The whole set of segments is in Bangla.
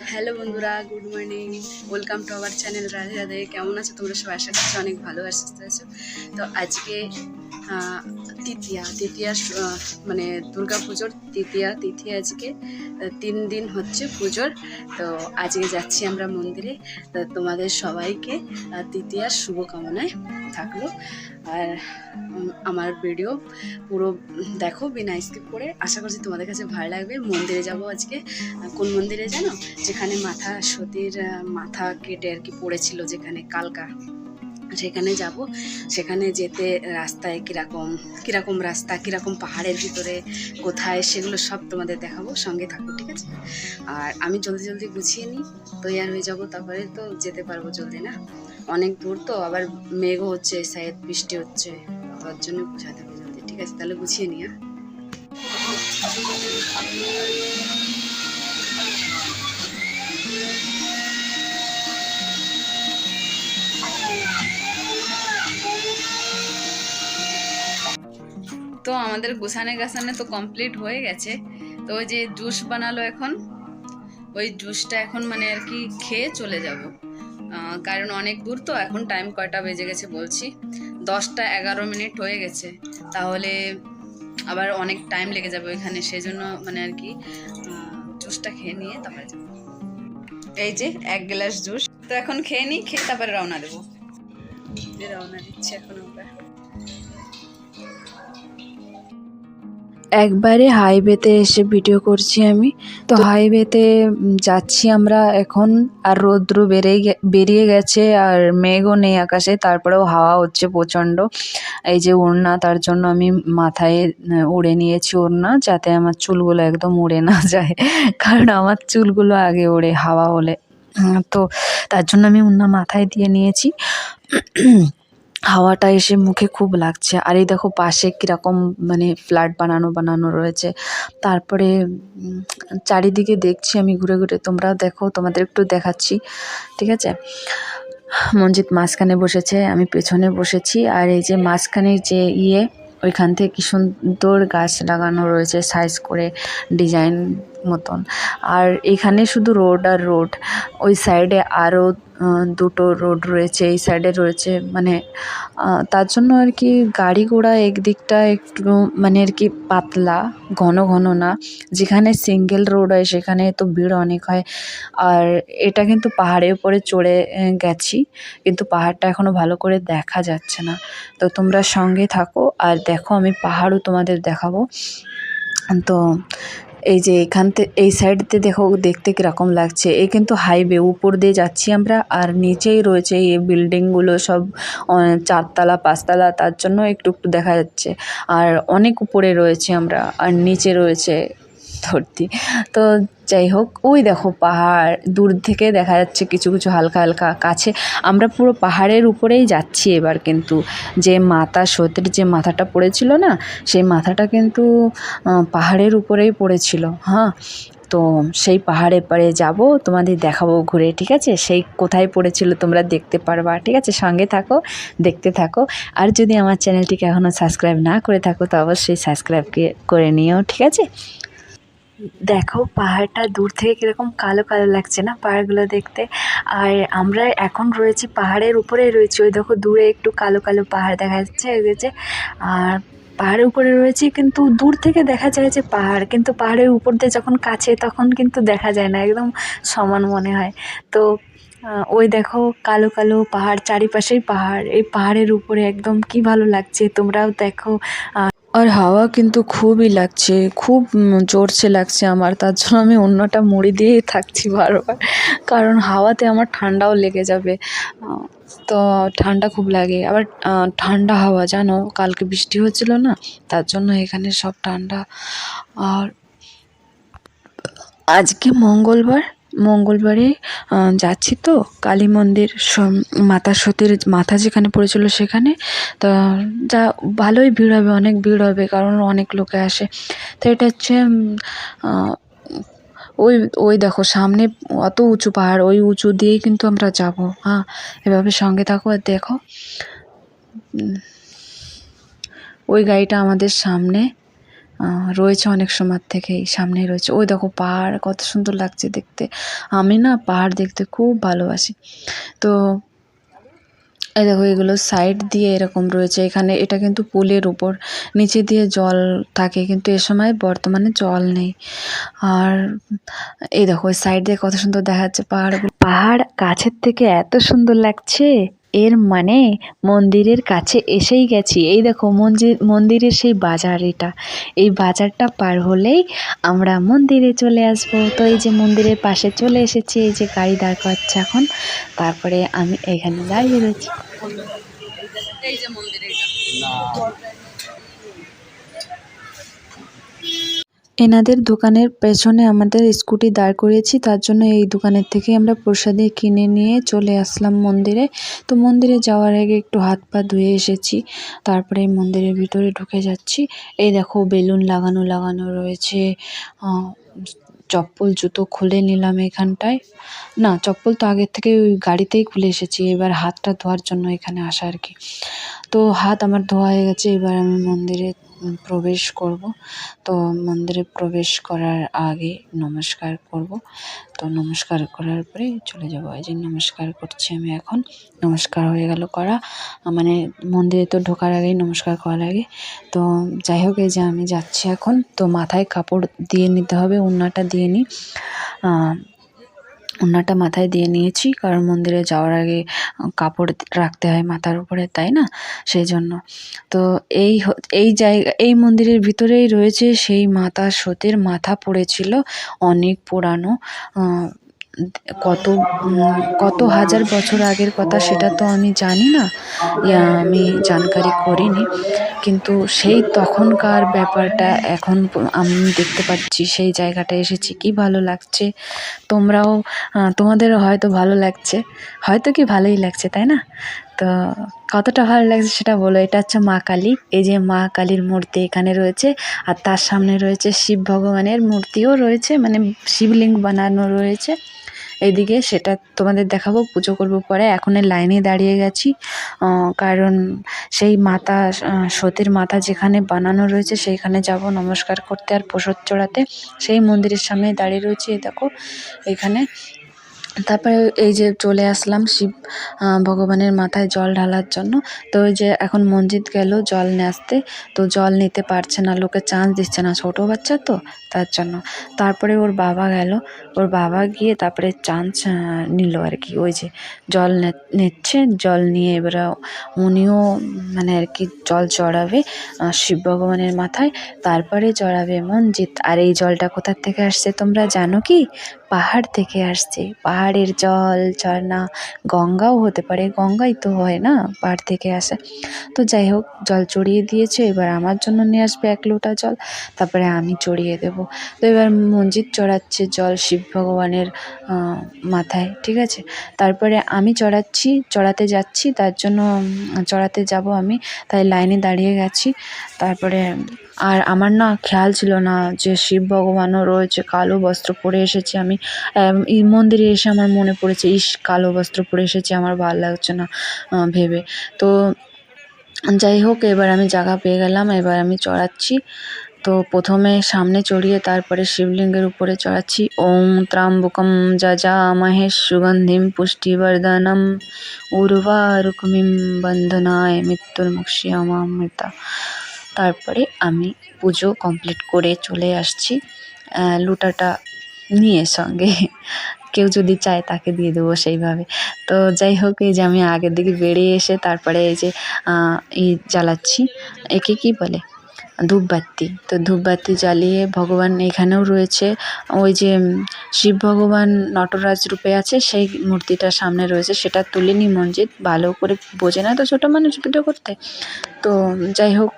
হ্যালো বন্ধুরা, good morning. Welcome to our channel Radhe Radhe. কেমন আছো তোমরা সবাই? আশা করছি অনেক ভালো আর সুস্থ আছো। তো আজকে তৃতীয়া তৃতীয়া মানে দুর্গা পুজোর তৃতীয়া তিথি আজকে তিন দিন হচ্ছে পুজোর। তো আজকে যাচ্ছি আমরা মন্দিরে। তো তোমাদের সবাইকে তৃতীয়ার শুভকামনায় থাকল। আর আমার ভিডিও পুরো, দেখো, বিনা স্কিপ করে। আশা করছি তোমাদের কাছে ভালো লাগবে। মন্দিরে যাব আজকে। কোন মন্দিরে জানো? যেখানে মাথা সতীর মাথা কেটে আর কি পড়েছিল, যেখানে কালকা। সেখানে যাব, সেখানে যেতে রাস্তায় কীরকম কীরকম রাস্তা, কীরকম পাহাড়ের ভিতরে, কোথায়, সেগুলো সব তোমাদের দেখাবো, সঙ্গে থাকো, ঠিক আছে? আর আমি জলদি জলদি গুছিয়ে নিই, তৈয়ার হয়ে যাব, তারপরে তো যেতে পারব জলদি, না? অনেক দূর তো, আবার মেঘও হচ্ছে সাইড বৃষ্টি হচ্ছে, তার জন্য গুছাতে হবে জলদি, ঠিক আছে? তাহলে গুছিয়ে নিই হ্যাঁ? তো আমাদের গোছানে গাছানে তো কমপ্লিট হয়ে গেছে। তো ওই যে জুস বানালো এখন, ওই জুসটা এখন মানে আর কি খেয়ে চলে যাব। কারণ অনেক দূর তো, এখন টাইম কয়টা বেজে গেছে বলছি। দশটা এগারো মিনিট হয়ে গেছে, তাহলে আবার অনেক টাইম লেগে যাবে ওইখানে, সেজন্য মানে আর কি জুসটা খেয়ে নিয়ে তারপরে যাব। এই যে এক গ্লাস জুস, তো এখন খেয়ে নিই, খেয়ে তারপরে রওনা দেবো। রওনা দিচ্ছি এখন আমরা। একবারে হাইওয়েতে এসে ভিডিও করছি আমি। তো হাইওয়েতে যাচ্ছি আমরা এখন। আর রৌদ্র বেড়ে বেরিয়ে গেছে আর মেঘও নেই আকাশে। তারপরেও হাওয়া হচ্ছে প্রচণ্ড। এই যে ওড়না তার জন্য আমি মাথায় উড়ে নিয়েছি ওড়না যাতে আমার চুলগুলো একদম উড়ে না যায়। কারণ আমার চুলগুলো আগে ওড়ে হাওয়া হলে। তো তার জন্য আমি ওড়না মাথায় দিয়ে নিয়েছি। হাওয়াটা এসে মুখে খুব লাগছে। আর এই দেখো পাশে কীরকম মানে ফ্ল্যাট বানানো বানানো রয়েছে। তারপরে চারিদিকে দেখছি আমি ঘুরে ঘুরে। তোমরাও দেখো, তোমাদের একটু দেখাচ্ছি, ঠিক আছে? মঞ্জিত মাঝখানে বসেছে, আমি পেছনে বসেছি। আর এই যে মাঝখানে যে ইয়ে ওইখান থেকে কি সুন্দর গাছ লাগানো রয়েছে সাইজ করে ডিজাইন মতন। আর এখানে শুধু রোড আর রোড ওই সাইডে আরও দুটো রোড রয়েছে, এই সাইডে রয়েছে। মানে তার জন্য আর কি গাড়ি ঘোড়া একদিকটা একটু মানে আর কি পাতলা, ঘন ঘন না। যেখানে সিঙ্গেল রোড হয়, সেখানে তো ভিড় অনেক হয়। আর এটা কিন্তু পাহাড়ের উপরে চড়ে গেছি। কিন্তু পাহাড়টা এখনও ভালো করে দেখা যাচ্ছে না। তো তোমরা সঙ্গে থাকো, আর দেখো আমি পাহাড়ও তোমাদের দেখাবো। তো এই যে এখান এই সাইডতে দেখো, দেখতে কীরকম লাগছে। এই কিন্তু হাইওয়ে উপর দিয়ে যাচ্ছি আমরা, আর নিচেই রয়েছে এই বিল্ডিংগুলো সব চারতলা, পাঁচতলা, তার জন্য একটু একটু দেখা যাচ্ছে। আর অনেক উপরে রয়েছে আমরা, আর নিচে রয়েছে ধরতি। তো যাই হোক, ওই দেখো পাহাড়, দূর থেকে দেখা যাচ্ছে কিছু কিছু হালকা হালকা কাছে। আমরা পুরো পাহাড়ের উপরেই যাচ্ছি এবার কিন্তু। যে মাথা, সতীর যে মাথাটা পড়েছিল না, সেই মাথাটা কিন্তু পাহাড়ের উপরেই পড়েছিল। হ্যাঁ তো সেই পাহাড়ের পাড়ে যাব, তোমাদের দেখাবো ঘুরে, ঠিক আছে? সেই কোথায় পড়েছিল তোমরা দেখতে পারবা, ঠিক আছে? সঙ্গে থাকো, দেখতে থাকো। আর যদি আমার চ্যানেলটিকে এখনও সাবস্ক্রাইব না করে থাকো, তো অবশ্যই সাবস্ক্রাইব করে নিও, ঠিক আছে? দেখো, পাহাড়টা দূর থেকে কীরকম কালো কালো লাগছে না পাহাড়গুলো দেখতে? আর আমরা এখন রয়েছি পাহাড়ের উপরেই রয়েছি। ওই দেখো, দূরে একটু কালো কালো পাহাড় দেখা যাচ্ছে যে আর পাহাড়ের উপরে রয়েছি কিন্তু দূর থেকে দেখা যায় যে পাহাড়, কিন্তু পাহাড়ের উপর দিয়ে যখন কাছে, তখন কিন্তু দেখা যায় না, একদম সমান মনে হয়। তো ওই দেখো, কালো কালো পাহাড়, চারিপাশেই পাহাড়। এই পাহাড়ের উপরে একদম কি ভালো লাগছে তোমরাও দেখো। আর হাওয়া কিন্তু খুবই লাগছে, খুব জোরছে লাগছে আমার। তার জন্য আমি অন্যটা মুড়ি দিয়েই থাকছি বারবার। কারণ হাওয়াতে আমার ঠান্ডাও লেগে যাবে। তো ঠান্ডা খুব লাগে। আবার ঠান্ডা হাওয়া, জানো? কালকে বৃষ্টি হচ্ছিল না, তার জন্য এখানে সব ঠান্ডা। আর আজকে মঙ্গলবার? মঙ্গলবারে যাচ্ছি তো কালী মন্দির মাতা সতীর মাথা যেখানে পড়েছিল সেখানে। তা যা ভালোই ভিড় হবে, অনেক ভিড় হবে, কারণ অনেক লোকে আসে। তো এটা হচ্ছে ওই ওই দেখো সামনে অত উঁচু পাহাড়, ওই উঁচু দিয়েই কিন্তু আমরা যাব। হ্যাঁ এভাবে সঙ্গে থাকো আর দেখো। ওই গাড়িটা আমাদের সামনে। রয়েছে অনেক সময় থেকেই সামনে রয়েছে। ওই দেখো পাহাড়, কত সুন্দর লাগছে দেখতে। আমি না পাহাড় দেখতে খুব ভালোবাসি। তো এই দেখো এগুলো সাইড দিয়ে এরকম রয়েছে। এখানে এটা কিন্তু পুলের উপর, নিচে দিয়ে জল থাকে, কিন্তু এ সময় বর্তমানে জল নেই। আর এই দেখো সাইড দিয়ে কত সুন্দর দেখা যাচ্ছে পাহাড়গুলো। পাহাড় কাছের থেকে এত সুন্দর লাগছে। এর মানে মন্দিরের কাছে এসেই গেছি। এই দেখো মন্দির মন্দিরের সেই বাজার এটা। এই বাজারটা পার হলেই আমরা মন্দিরে চলে আসব। তো এই যে মন্দিরের পাশে চলে এসেছি এই যে গাড়ি দাঁড় করাচ্ছে এখন। তারপরে আমি এখানে দাঁড়িয়ে রয়েছি। এই যে মন্দির এনাদের দোকানের পেছনে আমাদের স্কুটি দাঁড় করিয়েছি, তার জন্য এই দোকানের থেকে আমরা প্রসাদে কিনে নিয়ে চলে আসলাম মন্দিরে। তো মন্দিরে যাওয়ার আগে একটু হাত পা ধুয়ে এসেছি, তারপরে মন্দিরের ভিতরে ঢুকে যাচ্ছি। এই দেখো বেলুন লাগানো লাগানো রয়েছে। চপ্পল, জুতো খুলে নিলাম এখানটায়। না, চপ্পল তো আগের থেকে ওই গাড়িতেই খুলে এসেছি, এবার হাতটা ধোয়ার জন্য এখানে আসা আর কি। তো হাত আমার ধোয়া হয়ে গেছে, এবার আমি মন্দিরে প্রবেশ করব। তো মন্দিরে প্রবেশ করার আগে নমস্কার করব। তো নমস্কার করার পরে চলে যাব। যে নমস্কার করছি আমি এখন। নমস্কার হয়ে গেল করা। মানে মন্দিরে তো ঢোকার আগেই নমস্কার করা লাগে। তো যাই হোক, এই যে আমি যাচ্ছি এখন। তো মাথায় কাপড় দিয়ে নিতে হবে, উন্নাটা দিয়ে নিই। ওড়নাটা মাথায় দিয়ে নিয়েছি, কারণ মন্দিরে যাওয়ার আগে কাপড় রাখতে হয় মাথার উপরে, তাই না? সেই জন্য। তো এই এই জায়গা, এই মন্দিরের ভিতরেই রয়েছে সেই মাতা সতীর মাথা পড়েছিল অনেক পুরানো কত কত হাজার বছর আগের কথা সেটা তো আমি জানি না। আমি জানকারি করিনি। কিন্তু সেই তখনকার ব্যাপারটা এখন আমি দেখতে পাচ্ছি, সেই জায়গাটা এসেছি। কি ভালো লাগছে? তোমরাও তোমাদের তোমাদেরও হয়তো ভালো লাগছে। হয়তো কি ভালোই লাগছে, তাই না? তো কতটা ভালো লাগছে সেটা বলো। এটা হচ্ছে মা কালী। এই যে মা কালীর মূর্তি এখানে রয়েছে আর তার সামনে রয়েছে শিব ভগবানের মূর্তিও রয়েছে মানে শিবলিঙ্গ বানানো রয়েছে। এদিকে সেটা তোমাদের দেখাবো, পুজো করব পরে। এখন লাইনে দাঁড়িয়ে গেছি কারণ সেই মাতা সতীর মাথা যেখানে বানানো রয়েছে সেইখানে যাব নমস্কার করতে আর প্রসাদ চড়াতে। সেই মন্দিরের সামনে দাঁড়িয়ে রয়েছে দেখো, এখানে। তারপরে এই যে চলে আসলাম শিব ভগবানের মাথায় জল ঢালার জন্য। তো ওই যে এখন মঞ্জিত গেল জল আসতে। তো জল নিতে পারছে না, লোকে চান্স দিচ্ছে না, ছোটো বাচ্চা তো তার জন্য। তারপরে ওর বাবা গেল। ওর বাবা গিয়ে তারপরে চান্স নিল আর কি। ওই যে জল নিচ্ছে, জল নিয়ে এবার উনিও মানে আর কি জল চড়াবে শিব ভগবানের মাথায়। তারপরে চড়াবে মঞ্জিত আর এই জলটা কোথার থেকে আসছে তোমরা জানো কি? পাহাড় থেকে আসছে পাহাড়ের জল, ঝর্ণা, গঙ্গাও হতে পারে, গঙ্গাই তো হয় না পাহাড় থেকে আসে। তো যাই হোক, জল চড়িয়ে দিয়েছে, এবার আমার জন্য নিয়ে আসবে এক লোটা জল, তারপরে আমি চড়িয়ে দেব। তো এবার মঞ্জিত চড়াচ্ছে জল শিব ভগবানের মাথায়, ঠিক আছে? তারপরে আমি চড়াচ্ছি, চড়াতে যাচ্ছি, তার জন্য চড়াতে যাব আমি, তাই লাইনে দাঁড়িয়ে গেছি। তারপরে আর আমার না খেয়াল ছিল না যে শিব ভগবানও রয়েছে। কালো বস্ত্র পরে এসেছি আমি। আম, এই মন্দিরে এসে আমার মনে পড়েছে ইস কালো বস্ত্র পরে এসেছি আমার ভালো লাগছে না। ভেবে। তো যাই হোক এবার আমি জায়গা পেয়ে গেলাম এবার আমি চড়াচ্ছি। তো প্রথমে সামনে চড়িয়ে তারপরে শিবলিঙ্গের উপরে চড়াচ্ছি। ওম ত্রাম্বকম যা মহেশ সুগন্ধিম পুষ্টিবর্ধনম উর্বারুকমিম বন্ধনায় মৃত্যুর্মুক্ষিয়মামৃতা। তারপরে আমি পুজো কমপ্লিট করে চলে আসছি। লুটাটা নিয়ে সঙ্গে। কেউ যদি চায় তাকে দিয়ে দেবো সেইভাবে। তো যাই হোক, এই যে আমি আগের দিকে বেরিয়ে এসে তারপরে এই যে ই জ্বালাচ্ছি। একে কি বলে? ধূপবাতি। তো ধূপবাতি জ্বালিয়ে ভগবান এখানেও রয়েছে। ওই যে শিব ভগবান নটরাজ রূপে আছে, সেই মূর্তিটা সামনে রয়েছে। সেটা তুলিনি মঞ্জিত, ভালো করে বোঝে না তো ছোটো মানুষ ভিডিও করতে। তো যাই হোক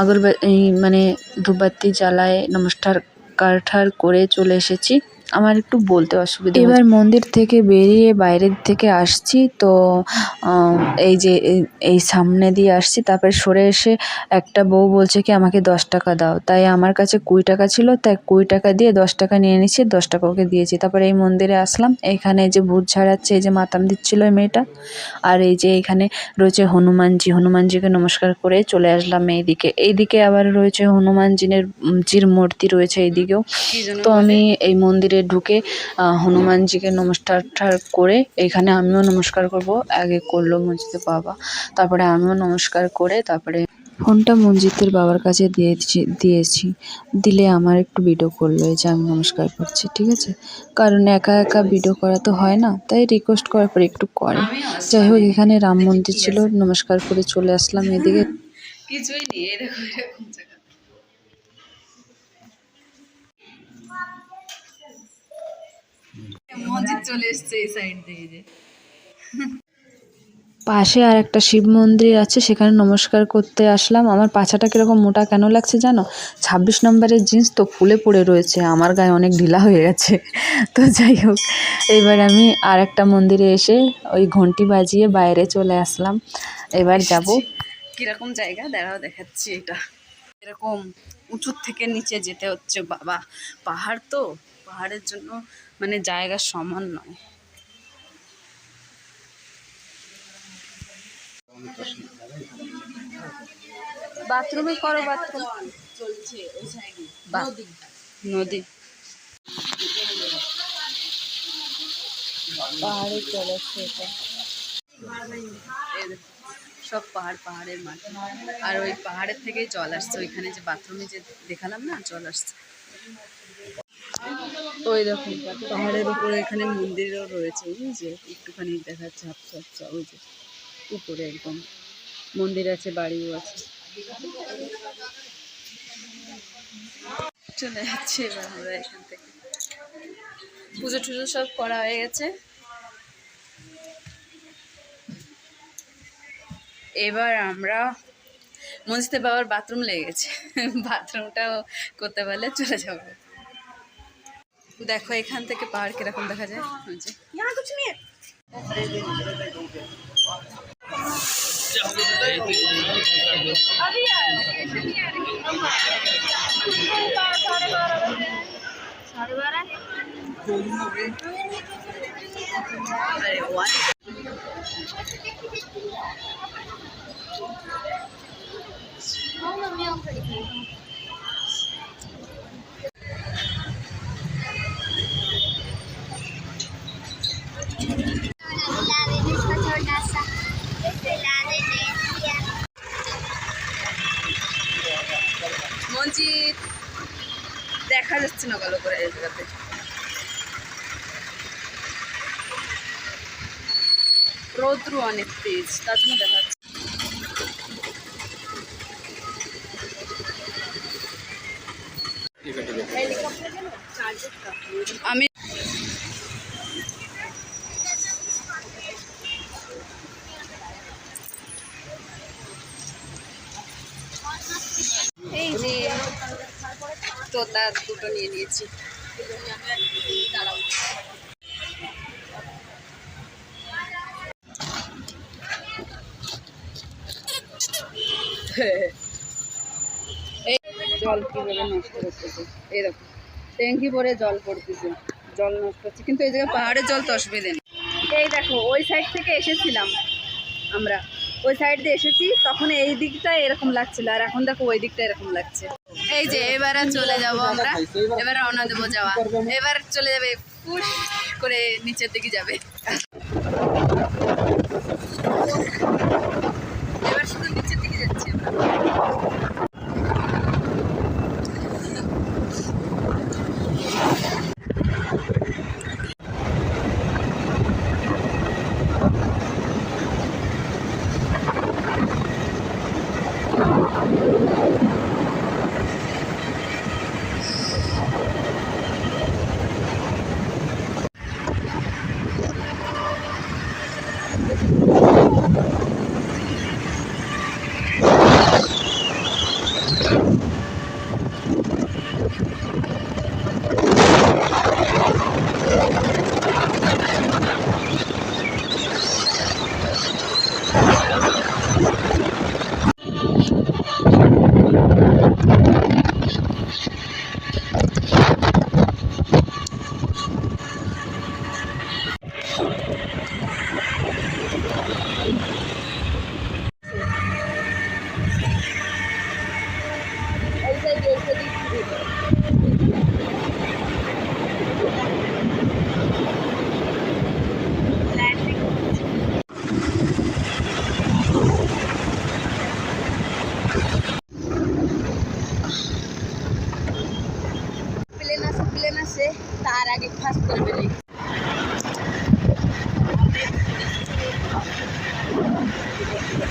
আগরবাতি মানে ধূপবাতি জ্বালায় নমস্কার, কারঠার করে চলে এসেছি। আমার একটু বলতে অসুবিধা এবার মন্দির থেকে বেরিয়ে বাইরের থেকে আসছি তো এই যে এই- সামনে দিয়ে আসছি তারপরে সরে এসে একটা বউ বলছে কি আমাকে দশ টাকা দাও। তাই আমার কাছে কুড়ি টাকা ছিল তাই কুড়ি টাকা দিয়ে দশ টাকা নিয়ে নিচ্ছি দশ টাকা ওকে দিয়েছি। তারপরে এই মন্দিরে আসলাম এখানে যে ভূত ঝাড়াচ্ছে এই যে মাতাম দিচ্ছিল এই মেয়েটা আর এই যে এখানে রয়েছে হনুমানজি। হনুমানজিকে নমস্কার করে চলে আসলাম এইদিকে। এইদিকে আবার রয়েছে হনুমানজিনের জির মূর্তি রয়েছে এইদিকেও। তো আমি এই মন্দিরে ঢুকে হনুমানজিকে নমস্কার করে এখানে আমিও নমস্কার করব। আগে করল মসজিদের বাবা, তারপরে আমিও নমস্কার করে তারপরে ফোনটা মঞ্জিতের বাবার কাছে দিয়েছি দিয়েছি। দিলে আমার একটু ভিডিও করল যে আমি নমস্কার করছি, ঠিক আছে? কারণ একা একা ভিডিও করা তো হয় না, তাই রিকোয়েস্ট করার পরে একটু করে। যাই হোক, এখানে রাম মন্দির ছিল, নমস্কার করে চলে আসলাম এদিকে। কিছুই নেই, এরকম মসজিদ চলে এসছে এই সাইড দিয়ে যে। পাশে আর একটা শিব মন্দির আছে সেখানে নমস্কার করতে আসলাম। আমার পাছাটা কীরকম মোটা কেন লাগছে জানো? ছাব্বিশ নম্বরের জিন্স তো ফুলে পড়ে রয়েছে আমার গায়ে অনেক ঢিলা হয়ে গেছে। তো যাই হোক এবার আমি আর একটা মন্দিরে এসে ওই ঘন্টি বাজিয়ে বাইরে চলে আসলাম। এবার যাব। কীরকম জায়গা? দাঁড়াও দেখাচ্ছি এটা। এরকম উঁচুর থেকে নিচে যেতে হচ্ছে বাবা। পাহাড় তো পাহাড়ের জন্য মানে জায়গা সমান নয়। বাথরুমে করো বাথরুম। চলছে নদী। পাহাড়ে এটা। সব পাহাড় পাহাড়ের মাঠ। আর ওই পাহাড়ের থেকেই জল আসছে। ওইখানে যে বাথরুমে যে দেখালাম না জল আসছে। ওই দেখো, পাহাড়ের উপরে এখানে মন্দিরও রয়েছে, ওই যে একটুখানি হাফসা হাফসা ওই যে উপরে একদম মন্দির আছে, বাড়িও আছে। চলে যাচ্ছে এবার আমরা এখান থেকে। পুজো টুজো সব করা হয়ে গেছে। এবার আমরা মসজিদে বাবার বাথরুম লেগে গেছে। বাথরুমটাও করতে পারলে চলে যাব। দেখো এখান থেকে পাহাড় কীরকম দেখা যায়। দেখা যাচ্ছে না ভালো করে এগুলোতে রৌদ্রু অনেক তেজ তার জন্য দেখা যাচ্ছে। আমি এই যে তোতা দুটো নিয়ে নিয়েছি। জল ভরে জল পড়তেছে। জল নষ্ট হচ্ছে। কিন্তু এই জায়গায় পাহাড়ের জল তো অসুবিধে নেই। এই দেখো, ওই সাইড থেকে এসেছিলাম আমরা। ওই সাইড দিয়ে এসেছি, তখন এই দিকটা এরকম লাগছিল। আর এখন দেখো, ওই দিকটা এরকম লাগছে। এই যে, এবার চলে যাব আমরা। এবার রওনা দেবো যাওয়া। এবার চলে যাবে পুশ করে নিচের দিকে যাবে। এটা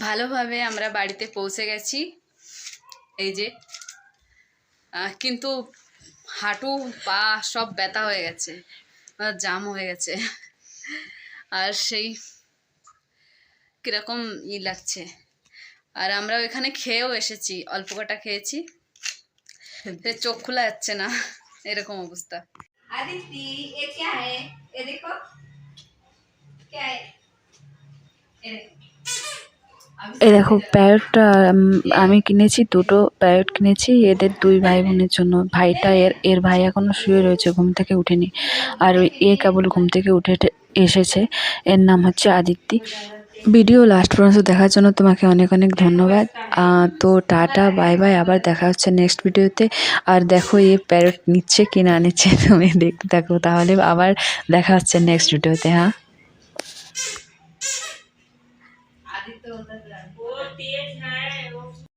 ভালোভাবে আমরা বাড়িতে পৌঁছে গেছি এই যে আহ, কিন্তু হাঁটু পা সব ব্যথা হয়ে গেছে আহ, জাম হয়ে গেছে আর সেই কীরকম ই লাগছে আর আমরা ওইখানে খেয়েও এসেছি অল্প কটা খেয়েছি সে চোখ খোলা যাচ্ছে না এরকম অবস্থা আদিতি এ क्या है ये देखो क्या है ये देखो এই দেখো, প্যারটটা আমি কিনেছি, দুটো প্যারট কিনেছি, এদের দুই ভাই বোনের জন্য। ভাইটা, এর এর ভাই এখনও শুয়ে রয়েছে, ঘুম থেকে উঠেনি। আর ওই এ কেবল ঘুম থেকে উঠে, এসেছে। এর নাম হচ্ছে আদিত্যি। ভিডিও লাস্ট পর্যন্ত দেখার জন্য তোমাকে অনেক অনেক ধন্যবাদ। তো টাটা, বাই বাই, আবার দেখা হচ্ছে নেক্সট ভিডিওতে। আর দেখো, এ প্যারট নিচ্ছে কি না নিচ্ছে, তুমি দেখতে থাকো তাহলে আবার দেখা হচ্ছে নেক্সট ভিডিওতে হ্যাঁ? PH